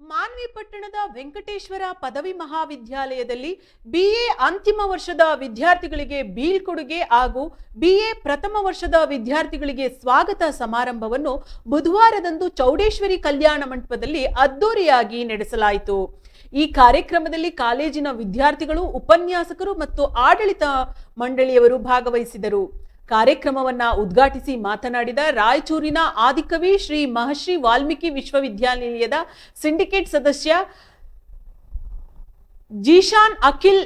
ಮಾನ್ವಿ ಪಟ್ಟಣದ ವೆಂಕಟೇಶ್ವರ ಪದವಿ ಮಹಾವಿದ್ಯಾಲಯದಲ್ಲಿ ಬಿಎ ಅಂತಿಮ ವರ್ಷದ ವಿದ್ಯಾರ್ಥಿಗಳಿಗೆ ಬೀಳ್ಕೊಡುಗೆ ಹಾಗೂ ಬಿಎ ಪ್ರಥಮ ವರ್ಷದ ವಿದ್ಯಾರ್ಥಿಗಳಿಗೆ ಸ್ವಾಗತ ಸಮಾರಂಭವನ್ನು ಬುಧವಾರದಂದು ಚೌಡೇಶ್ವರಿ ಕಲ್ಯಾಣ ಮಂಟಪದಲ್ಲಿ ಅದ್ದೂರಿಯಾಗಿ ನಡೆಸಲಾಯಿತು. ಈ ಕಾರ್ಯಕ್ರಮದಲ್ಲಿ ಕಾಲೇಜಿನ ವಿದ್ಯಾರ್ಥಿಗಳು, ಉಪನ್ಯಾಸಕರು ಮತ್ತು ಆಡಳಿತ ಮಂಡಳಿಯವರು ಭಾಗವಹಿಸಿದರು. ಕಾರ್ಯಕ್ರಮವನ್ನ ಉದ್ಘಾಟಿಸಿ ಮಾತನಾಡಿದ ರಾಯಚೂರಿನ ಆದಿಕವಿ ಶ್ರೀ ಮಹರ್ಷಿ ವಾಲ್ಮೀಕಿ ವಿಶ್ವವಿದ್ಯಾನಿಲಯದ ಸಿಂಡಿಕೇಟ್ ಸದಸ್ಯ ಜೀಶಾನ್ ಅಖಿಲ್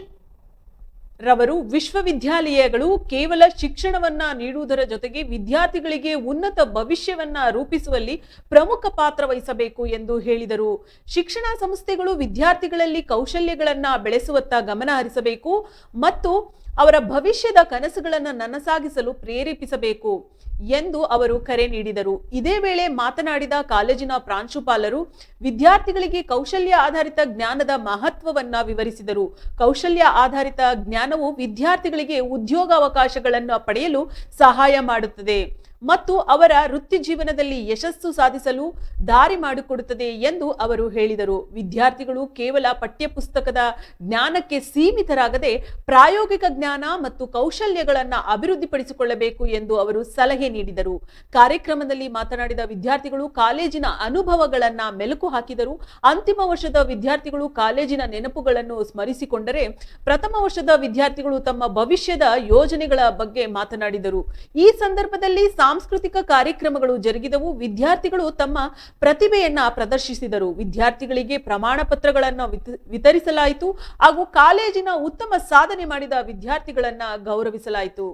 ರವರು ವಿಶ್ವವಿದ್ಯಾಲಯಗಳು ಕೇವಲ ಶಿಕ್ಷಣವನ್ನ ನೀಡುವುದರ ಜೊತೆಗೆ ವಿದ್ಯಾರ್ಥಿಗಳಿಗೆ ಉನ್ನತ ಭವಿಷ್ಯವನ್ನ ರೂಪಿಸುವಲ್ಲಿ ಪ್ರಮುಖ ಪಾತ್ರ ವಹಿಸಬೇಕು ಎಂದು ಹೇಳಿದರು. ಶಿಕ್ಷಣ ಸಂಸ್ಥೆಗಳು ವಿದ್ಯಾರ್ಥಿಗಳಲ್ಲಿ ಕೌಶಲ್ಯಗಳನ್ನ ಬೆಳೆಸುವತ್ತ ಗಮನ ಹರಿಸಬೇಕು ಮತ್ತು ಅವರ ಭವಿಷ್ಯದ ಕನಸುಗಳನ್ನು ನನಸಾಗಿಸಲು ಪ್ರೇರೇಪಿಸಬೇಕು ಎಂದು ಅವರು ಕರೆ ನೀಡಿದರು. ಇದೇ ವೇಳೆ ಮಾತನಾಡಿದ ಕಾಲೇಜಿನ ಪ್ರಾಂಶುಪಾಲರು, ವಿದ್ಯಾರ್ಥಿಗಳಿಗೆ ಕೌಶಲ್ಯ ಆಧಾರಿತ ಜ್ಞಾನದ ಮಹತ್ವವನ್ನು ವಿವರಿಸಿದರು. ಕೌಶಲ್ಯ ಆಧಾರಿತ ಜ್ಞಾನವು ವಿದ್ಯಾರ್ಥಿಗಳಿಗೆ ಉದ್ಯೋಗಾವಕಾಶಗಳನ್ನು ಪಡೆಯಲು ಸಹಾಯ ಮಾಡುತ್ತದೆ. ಮತ್ತು ಅವರ ವೃತ್ತಿ ಜೀವನದಲ್ಲಿ ಯಶಸ್ಸು ಸಾಧಿಸಲು ದಾರಿ ಮಾಡಿಕೊಡುತ್ತದೆ ಎಂದು ಅವರು ಹೇಳಿದರು. ವಿದ್ಯಾರ್ಥಿಗಳು ಕೇವಲ ಪಠ್ಯಪುಸ್ತಕದ ಜ್ಞಾನಕ್ಕೆ ಸೀಮಿತರಾಗದೆ ಪ್ರಾಯೋಗಿಕ ಜ್ಞಾನ ಮತ್ತು ಕೌಶಲ್ಯಗಳನ್ನು ಅಭಿವೃದ್ಧಿಪಡಿಸಿಕೊಳ್ಳಬೇಕು ಎಂದು ಅವರು ಸಲಹೆ ನೀಡಿದರು. ಕಾರ್ಯಕ್ರಮದಲ್ಲಿ ಮಾತನಾಡಿದ ವಿದ್ಯಾರ್ಥಿಗಳು ಕಾಲೇಜಿನ ಅನುಭವಗಳನ್ನ ಮೆಲುಕು ಹಾಕಿದರು. ಅಂತಿಮ ವರ್ಷದ ವಿದ್ಯಾರ್ಥಿಗಳು ಕಾಲೇಜಿನ ನೆನಪುಗಳನ್ನು ಸ್ಮರಿಸಿಕೊಂಡರೆ ಪ್ರಥಮ ವರ್ಷದ ವಿದ್ಯಾರ್ಥಿಗಳು ತಮ್ಮ ಭವಿಷ್ಯದ ಯೋಜನೆಗಳ ಬಗ್ಗೆ ಮಾತನಾಡಿದರು. ಈ ಸಂದರ್ಭದಲ್ಲಿ ಸಾಂಸ್ಕೃತಿಕ ಕಾರ್ಯಕ್ರಮಗಳು ಜರುಗಿದವು. ವಿದ್ಯಾರ್ಥಿಗಳು ತಮ್ಮ ಪ್ರತಿಭೆಯನ್ನ ಪ್ರದರ್ಶಿಸಿದರು. ವಿದ್ಯಾರ್ಥಿಗಳಿಗೆ ಪ್ರಮಾಣ ಪತ್ರಗಳನ್ನು ವಿತ- ವಿತರಿಸಲಾಯಿತು ಹಾಗೂ ಕಾಲೇಜಿನ ಉತ್ತಮ ಸಾಧನೆ ಮಾಡಿದ ವಿದ್ಯಾರ್ಥಿಗಳನ್ನ ಗೌರವಿಸಲಾಯಿತು.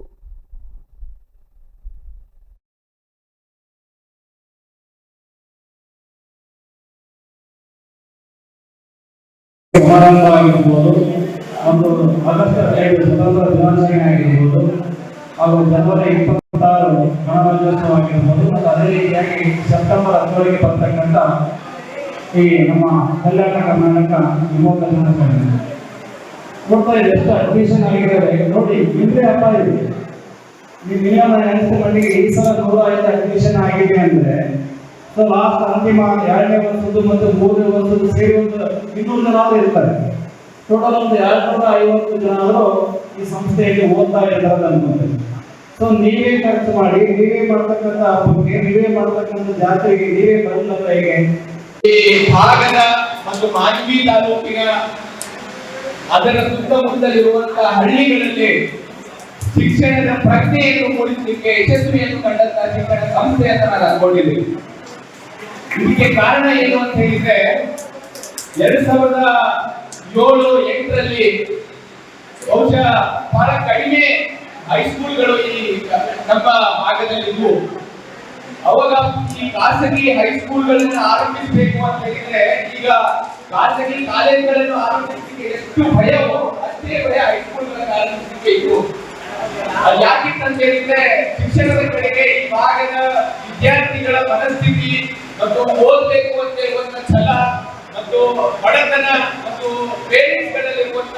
ಸಮಾರಂಭ ಆಗಿರ್ಬೋದು ಒಂದು ಆಗಸ್ಟ್ ಐದು ಸ್ವತಂತ್ರ ದಿನಾಚರಣೆ ಆಗಿರ್ಬೋದು, ಹಾಗೂ ಜನವರಿ ಇಪ್ಪತ್ತಾರು ಗಣರಾಜ್ಯೋತ್ಸವ ಆಗಿರ್ಬೋದು ಮತ್ತು ಅದೇ ರೀತಿಯಾಗಿ ಸೆಪ್ಟೆಂಬರ್ ಹತ್ತುವರೆಗೆ ಬರ್ತಕ್ಕಂಥ ಈ ನಮ್ಮ ಕಲ್ಯಾಣ ಕರ್ನಾಟಕ ವಿಮೋಚನಾ ದಿನಾಚರಣೆ ನೋಡ್ತಾ ಇದೆ ಎಷ್ಟು ಅಡ್ಮಿಷನ್ ಆಗಿದ್ದಾರೆ ನೋಡಿ, ನಿಮ್ದೇ ಹಬ್ಬ ಇದೆ. ನೀವು ನಿಯಮ ನೆನೆಸಿದ ಮಟ್ಟಿಗೆ ಈ ಸಲ ನೂರ ಐದು ಅಡ್ಮಿಷನ್ ಆಗಿದೆ ಅಂದ್ರೆ, ಸೊ ಲಾಸ್ಟ್ ಅಂತಿಮ ಎರಡನೇ ವರ್ಷದ್ದು ಮತ್ತು ಮೂರನೇ ವರ್ಷದ್ದು ಸೇರಿ ಒಂದು ಇನ್ನೂರು ಜನ ಇರ್ತಾರೆ. ಟೋಟಲ್ ಒಂದು ಎರಡ್ನೂರ ಐವತ್ತು ಜನ ಆದರೂ ಈ ಸಂಸ್ಥೆಯಲ್ಲಿ ಓದ್ತಾ ಇರ್ತಾರೆ ಅನ್ಕೊಂತಾರೆ ಸೊ ನೀವೇ ಖರ್ಚು ಮಾಡಿ, ನೀವೇ ಮಾಡ್ತಕ್ಕಂಥ ಹಬ್ಬಕ್ಕೆ, ನೀವೇ ಮಾಡ್ತಕ್ಕಂಥ ಜಾತ್ರೆಗೆ, ನೀವೇ ಬರಲ್ಲ ಹೇಗೆ ಈ ಭಾಗದ ಮತ್ತು ಮಾಜಿ ತಾಲೂಕಿನ ಅದರ ಸುತ್ತಮುತ್ತಲಿರುವಂತಹ ಹಳ್ಳಿಗಳಲ್ಲಿ ಶಿಕ್ಷಣದ ಪ್ರಜ್ಞೆಯನ್ನು ಮೂಡಿಸಲಿಕ್ಕೆ, ಯಶಸ್ವಿಯನ್ನು ಕಂಡಂತಹ ಶಿಕ್ಷಣ ಸಂಸ್ಥೆ ಅಂತ ನಾನು ಅನ್ಕೊಂಡಿದ್ದೀನಿ ಇದಕ್ಕೆ ಕಾರಣ ಏನು ಅಂತ ಹೇಳಿದ್ರೆ, ಎರಡ್ ಸಾವಿರದ ಏಳು ಎಂಟರಲ್ಲಿ ಬಹುಶಃ ಬಹಳ ಕಡಿಮೆ ಹೈಸ್ಕೂಲ್ಗಳು ಈ ನಮ್ಮ ಭಾಗದಲ್ಲಿ ಇದ್ವು ಅವಾಗ ಈ ಖಾಸಗಿ ಹೈಸ್ಕೂಲ್ಗಳನ್ನ ಆರಂಭಿಸಬೇಕು ಅಂತ ಹೇಳಿದ್ರೆ ಈಗ ಖಾಸಗಿ ಕಾಲೇಜುಗಳನ್ನು ಆರಂಭಿಸಲಿಕ್ಕೆ ಎಷ್ಟು ಭಯವೋ ಅಷ್ಟೇ ಭಯ ಹೈಸ್ಕೂಲ್ಗಳನ್ನು ಆರಂಭಿಸಲಿಕ್ಕೆ ಅದು ಯಾಕಿತ್ತು ಅಂತ ಹೇಳಿದ್ರೆ ಶಿಕ್ಷಣದ ಕಡೆಗೆ ಈ ಭಾಗದ ವಿದ್ಯಾರ್ಥಿಗಳ ಮನಸ್ಥಿತಿ ಮತ್ತು ಓದಬೇಕು ಅಂತ ಹೇಳುವಂತ ಛಲ ಮತ್ತು ಬಡತನ ಮತ್ತು ಪೇರೆಂಟ್ಸ್ ಗಳಲ್ಲಿರುವಂತ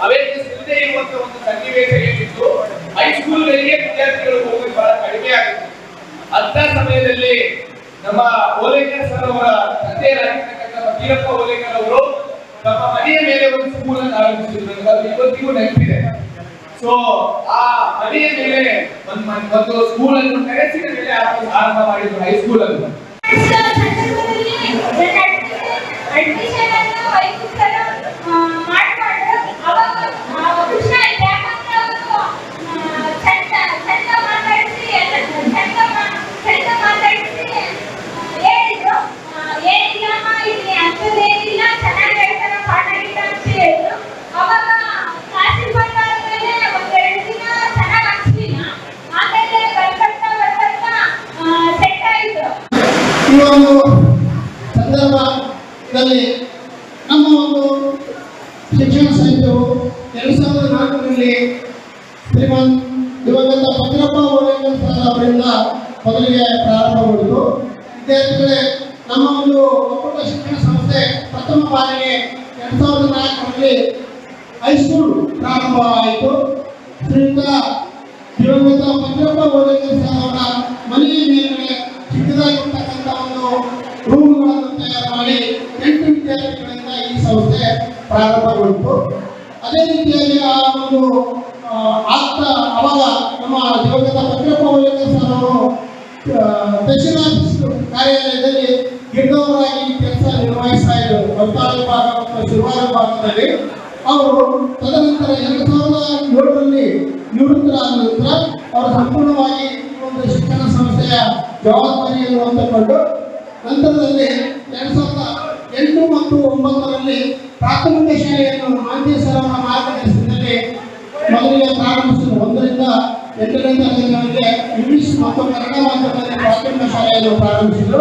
ಅವೇರ್ನೆಸ್ ಇಲ್ಲದೆ ಇರುವಂತ ಒಂದು ಸನ್ನಿವೇಶ ಏನಿತ್ತು ಹೈಸ್ಕೂಲ್ಗಳಿಗೆ ವಿದ್ಯಾರ್ಥಿಗಳು ಹೋಗುವುದು ಬಹಳ ಕಡಿಮೆ ಆಗುತ್ತೆ. ಅಂತ ಸಮಯದಲ್ಲಿ ನಮ್ಮ ಓಲೇಕರ್ ಸರ್ ಅವರ ತಂದೆಯರಾಗಿರ್ತಕ್ಕಂಥ ವೀರಪ್ಪ ಓಲೇಕರ್ ಅವರು ನಮ್ಮ ಮನೆಯ ಮೇಲೆ ಒಂದು ಸ್ಕೂಲ್ ಅನ್ನು ಆರಂಭಿಸಿದ್ರು ಇವತ್ತಿಗೂ ನೆನಪಿದೆ. ಸೊ ಆ ಮನೆಯ ಮೇಲೆ ಒಂದು ಒಂದು ಸ್ಕೂಲ್ ಅನ್ನು ಕರೆಸಿದ ಮೇಲೆ ಆರಂಭ ಮಾಡಿದ್ರು ಹೈಸ್ಕೂಲ್ ಅನ್ನು ಒಂದು ಸಂದರ್ಭದಲ್ಲಿ ನಮ್ಮ ಒಂದು ಶಿಕ್ಷಣ ಸಂಸ್ಥೆಯು ಎರಡು ಸಾವಿರದ ನಾಲ್ಕರಲ್ಲಿ ಶ್ರೀಮಂತ್ ದಿವಂಗತ ಭದ್ರಪ್ಪ ಓಲೇಕರ್ ಸರ್ ಅವರಿಂದ ಮೊದಲಿಗೆ ಪ್ರಾರಂಭಗೊಂಡಿತು. ವಿದ್ಯಾರ್ಥಿಗಳೇ, ನಮ್ಮ ಒಂದು ಒಕ್ಕೂಟ ಶಿಕ್ಷಣ ಸಂಸ್ಥೆ ಪ್ರಥಮ ಬಾರಿಗೆ ಎರಡು ಸಾವಿರದ ನಾಲ್ಕರಲ್ಲಿ ಹೈಸ್ಕೂಲ್ ಪ್ರಾರಂಭವಾಯಿತು ಶ್ರೀಯುತ ದಿವಂಗತ ಭದ್ರಪ್ಪ ಓಲೇಕರ್ ಸರ್ ಅವರ ಮನೆಯ ಮೇಲ್ಗಡೆ ಚಿಕ್ಕದಾಗಿರ್ತಕ್ಕಂಥ ಒಂದು ಈ ಸಂಸ್ಥೆ ಪ್ರಾರಂಭಗೊಂಡು ಅದೇ ರೀತಿಯಾಗಿ ಆ ಒಂದು ಆಗ್ತಾ ಅವಾಗ ನಮ್ಮ ದಿವಂಗತ ಪತ್ರಪ್ಪ ಒಳ್ಳೆಯ ಸರ್ ಅವರು ದಕ್ಷಿಣ ಕಾರ್ಯಾಲಯದಲ್ಲಿ ಗಿರ್ದವರಾಗಿ ಕೆಲಸ ನಿರ್ವಹಿಸ್ತಾ ಇದ್ದರು ಬಂತಾಳ ಭಾಗ ಮತ್ತು ಶಿರ್ವಾರ ಭಾಗದಲ್ಲಿ ಅವರು ತದನಂತರ ಎರಡು ಸಾವಿರದ ಏಳರಲ್ಲಿ ನಿವೃತ್ತರಾದ ನಂತರ ಅವರು ಸಂಪೂರ್ಣವಾಗಿ ಒಂದು ಶಿಕ್ಷಣ ಸಂಸ್ಥೆಯ ಜವಾಬ್ದಾರಿಯನ್ನು ಹೊಂದಿಕೊಂಡು ನಂತರದಲ್ಲಿ ಎರಡು ಸಾವಿರದ ಎಂಟು ಮತ್ತು ಒಂಬತ್ತರಲ್ಲಿ ಪ್ರಾಥಮಿಕ ಶಾಲೆಯನ್ನು ಮಾಂತಿ ಸರವರ ಮಾರ್ಗದರ್ಶನದಲ್ಲಿ ಮೊದಲಿಗೆ ಪ್ರಾರಂಭಿಸಿದ ಒಂದರಿಂದ ಎಂಟನೇ ತರಗತಿಯವರೆಗೆ ಇಂಗ್ಲಿಷ್ ಮತ್ತು ಕನ್ನಡ ಮಾಧ್ಯಮದಲ್ಲಿ ಪ್ರಾಥಮಿಕ ಶಾಲೆಯನ್ನು ಪ್ರಾರಂಭಿಸಿದರು.